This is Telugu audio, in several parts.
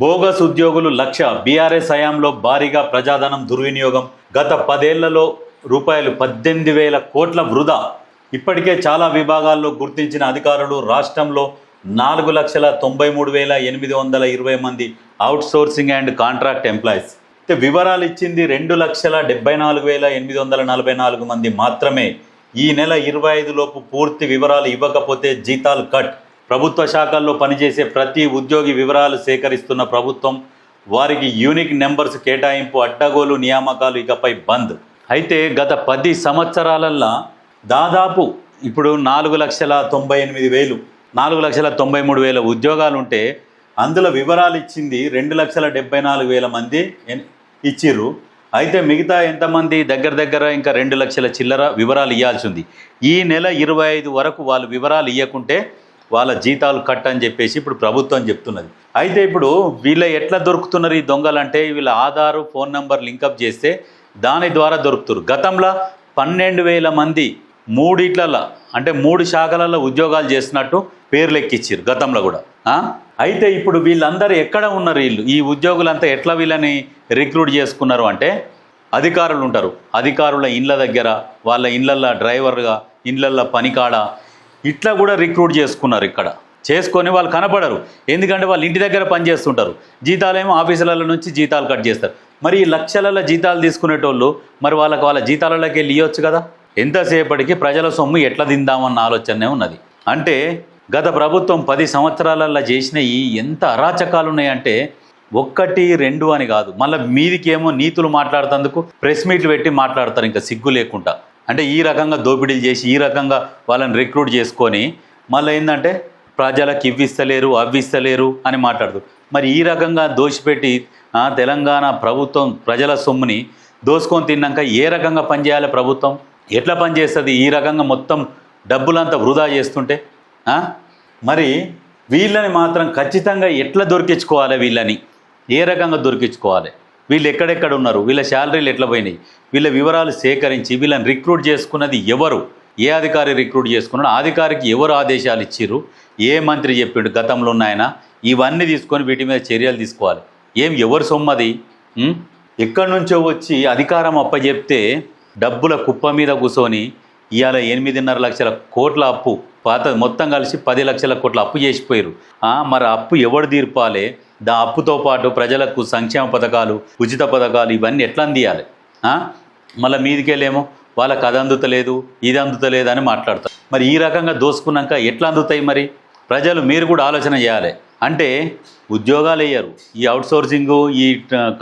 బోగస్ ఉద్యోగులు లక్ష బీఆర్ఎస్ హయాంలో భారీగా ప్రజాధనం దుర్వినియోగం. గత పదేళ్ళలో రూపాయలు పద్దెనిమిది వేల కోట్ల వృధా. ఇప్పటికే చాలా విభాగాల్లో గుర్తించిన అధికారులు రాష్ట్రంలో నాలుగు లక్షల తొంభై మూడు వేల ఎనిమిది వందల ఇరవై మంది అవుట్సోర్సింగ్ అండ్ కాంట్రాక్ట్ ఎంప్లాయీస్. అయితే వివరాలు ఇచ్చింది రెండు లక్షల డెబ్బై నాలుగు వేల ఎనిమిది వందల నలభై నాలుగు మంది మాత్రమే. ఈ నెల ఇరవై ఐదు లోపు పూర్తి వివరాలు ఇవ్వకపోతే జీతాలు కట్. ప్రభుత్వ శాఖల్లో పనిచేసే ప్రతి ఉద్యోగి వివరాలు సేకరిస్తున్న ప్రభుత్వం వారికి యూనిక్ నెంబర్స్ కేటాయింపు అడ్డగోలు నియామకాలు ఇకపై బంద్. అయితే గత పది సంవత్సరాలల్లా దాదాపు ఇప్పుడు నాలుగు లక్షల తొంభై ఎనిమిది వేలు నాలుగు లక్షల తొంభై మూడు వేల ఉద్యోగాలు ఉంటే అందులో వివరాలు ఇచ్చింది రెండు లక్షల డెబ్బై నాలుగు వేల మంది ఇచ్చిర్రు. అయితే మిగతా ఎంతమంది దగ్గర దగ్గర ఇంకా రెండు లక్షల చిల్లర వివరాలు ఇవ్వాల్సి ఉంది. ఈ నెల ఇరవై ఐదు వరకు వాళ్ళు వివరాలు ఇవ్వకుంటే వాళ్ళ జీతాలు కట్ అని చెప్పేసి ఇప్పుడు ప్రభుత్వం చెప్తున్నది. అయితే ఇప్పుడు వీళ్ళ ఎట్లా దొరుకుతున్నారు ఈ దొంగలు అంటే వీళ్ళ ఆధారు ఫోన్ నంబర్ లింకప్ చేస్తే దాని ద్వారా దొరుకుతారు. గతంలో పన్నెండు వేల మంది మూడిట్లలో అంటే మూడు శాఖలలో ఉద్యోగాలు చేసినట్టు పేర్లు ఎక్కిచ్చారు గతంలో కూడా. అయితే ఇప్పుడు వీళ్ళందరూ ఎక్కడ ఉన్నారు వీళ్ళు? ఈ ఉద్యోగులంతా ఎట్లా వీళ్ళని రిక్రూట్ చేసుకున్నారు అంటే అధికారులు ఉంటారు అధికారుల ఇండ్ల దగ్గర వాళ్ళ ఇండ్లల్లో డ్రైవర్గా ఇండ్లల్లో పనికాడ ఇట్లా కూడా రిక్రూట్ చేసుకున్నారు ఇక్కడ. చేసుకొని వాళ్ళు కనపడరు. ఎందుకంటే వాళ్ళు ఇంటి దగ్గర పనిచేస్తుంటారు జీతాలేమో ఆఫీసుల నుంచి జీతాలు కట్ చేస్తారు. మరి ఈ లక్షలలో జీతాలు తీసుకునేటోళ్ళు మరి వాళ్ళకి వాళ్ళ జీతాలలోకి వెళ్ళి ఇవ్వచ్చు కదా? ఎంతసేపటికి ప్రజల సొమ్ము ఎట్లా తిందామన్న ఆలోచనే ఉన్నది. అంటే గత ప్రభుత్వం పది సంవత్సరాలలో చేసిన ఈ ఎంత అరాచకాలు ఉన్నాయంటే ఒక్కటి రెండు అని కాదు. మళ్ళీ మీదికేమో నీతులు మాట్లాడుతందుకు ప్రెస్ మీట్లు పెట్టి మాట్లాడతారు. ఇంకా సిగ్గు లేకుండా. అంటే ఈ రకంగా దోపిడీలు చేసి ఈ రకంగా వాళ్ళని రిక్రూట్ చేసుకొని మళ్ళీ ఏంటంటే ప్రజలకు ఇవ్విస్తలేరు అవ్విస్తలేరు అని మాట్లాడదు. మరి ఈ రకంగా దోషిపెట్టి తెలంగాణ ప్రభుత్వం ప్రజల సొమ్ముని దోసుకొని తిన్నాక ఏ రకంగా పనిచేయాలి ప్రభుత్వం? ఎట్లా పనిచేస్తుంది ఈ రకంగా మొత్తం డబ్బులంతా వృధా చేస్తుంటే మరి వీళ్ళని మాత్రం ఖచ్చితంగా ఎట్లా దొరికించుకోవాలి వీళ్ళని? ఏ రకంగా దొరికించుకోవాలి? వీళ్ళు ఎక్కడెక్కడ ఉన్నారు? వీళ్ళ శాలరీలు ఎట్లా పోయినాయి? వీళ్ళ వివరాలు సేకరించి వీళ్ళని రిక్రూట్ చేసుకున్నది ఎవరు? ఏ అధికారి రిక్రూట్ చేసుకున్నాడు? అధికారికి ఎవరు ఆదేశాలు ఇచ్చిర్రు? ఏ మంత్రి చెప్పిండు గతంలో ఉన్న ఆయన ఇవన్నీ తీసుకొని వీటి మీద చర్యలు తీసుకోవాలి. ఏం ఎవరు సొమ్మది? ఎక్కడి నుంచో వచ్చి అధికారం అప్పచెప్తే డబ్బుల కుప్ప మీద కూర్చొని ఇవాళ ఎనిమిదిన్నర లక్షల కోట్ల అప్పు పాత మొత్తం కలిసి పది లక్షల కోట్ల అప్పు చేసిపోయారు మరి అప్పు ఎవడు తీర్పాలి? దా అప్పుతో పాటు ప్రజలకు సంక్షేమ పథకాలు ఉచిత పథకాలు ఇవన్నీ ఎట్లా అందియాలి? మళ్ళీ మీదికెళ్ళేమో వాళ్ళకి అది అందుతలేదు ఇది అందుతలేదు అని మాట్లాడతారు. మరి ఈ రకంగా దోసుకున్నాక ఎట్లా అందుతాయి మరి? ప్రజలు మీరు కూడా ఆలోచన చేయాలి. అంటే ఉద్యోగాలు వేయరు. ఈ అవుట్సోర్సింగు ఈ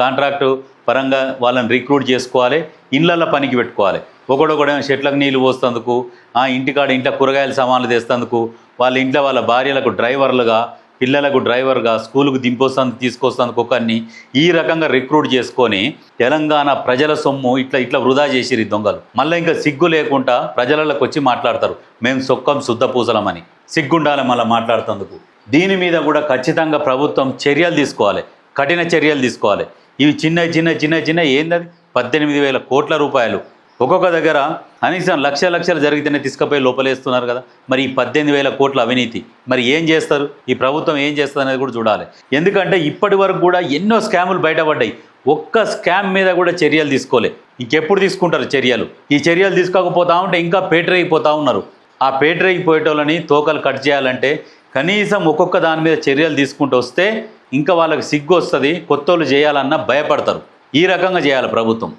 కాంట్రాక్టు పరంగా వాళ్ళని రిక్రూట్ చేసుకోవాలి ఇళ్ళల్లో పనికి పెట్టుకోవాలి. ఒకడొకడేమో చెట్లకు నీళ్ళు పోస్తందుకు ఆ ఇంటికాడ ఇంట్లో కూరగాయల సామాన్లు తెస్తందుకు వాళ్ళ ఇంట్లో వాళ్ళ భార్యలకు డ్రైవర్లుగా పిల్లలకు డ్రైవర్గా స్కూలుకు దింపొస్తాను తీసుకొస్తాను ఒకరిని ఈ రకంగా రిక్రూట్ చేసుకొని తెలంగాణ ప్రజల సొమ్ము ఇట్లా ఇట్లా వృధా చేసిరు దొంగలు. మళ్ళీ ఇంకా సిగ్గు లేకుండా ప్రజలకు వచ్చి మాట్లాడతారు. మేము సొక్కం శుద్ధ పూసలమని. సిగ్గుండాలి మళ్ళీ మాట్లాడుతందుకు. దీని మీద కూడా ఖచ్చితంగా ప్రభుత్వం చర్యలు తీసుకోవాలి. కఠిన చర్యలు తీసుకోవాలి. ఇవి చిన్న చిన్న చిన్న చిన్న ఏందది? పద్దెనిమిది వేల కోట్ల రూపాయలు. ఒక్కొక్క దగ్గర కనీసం లక్ష లక్షలు జరిగితేనే తీసుకుపోయి లోపలేస్తున్నారు కదా. మరి ఈ పద్దెనిమిది వేల కోట్ల అవినీతి మరి ఏం చేస్తారు? ఈ ప్రభుత్వం ఏం చేస్తుంది అనేది కూడా చూడాలి. ఎందుకంటే ఇప్పటి వరకు కూడా ఎన్నో స్కాములు బయటపడ్డాయి. ఒక్క స్కామ్ మీద కూడా చర్యలు తీసుకోలే. ఇంకెప్పుడు తీసుకుంటారు చర్యలు? ఈ చర్యలు తీసుకోకపోతా ఉంటే ఇంకా పేటరైపోతా ఉన్నారు. ఆ పేటరైపోయేటోళ్ళని తోకలు కట్ చేయాలంటే కనీసం ఒక్కొక్క దాని మీద చర్యలు తీసుకుంటూ వస్తే ఇంకా వాళ్ళకి సిగ్గు వస్తుంది కొత్తోళ్ళు చేయాలన్నా భయపడతారు. ఈ రకంగా చేయాలి ప్రభుత్వం.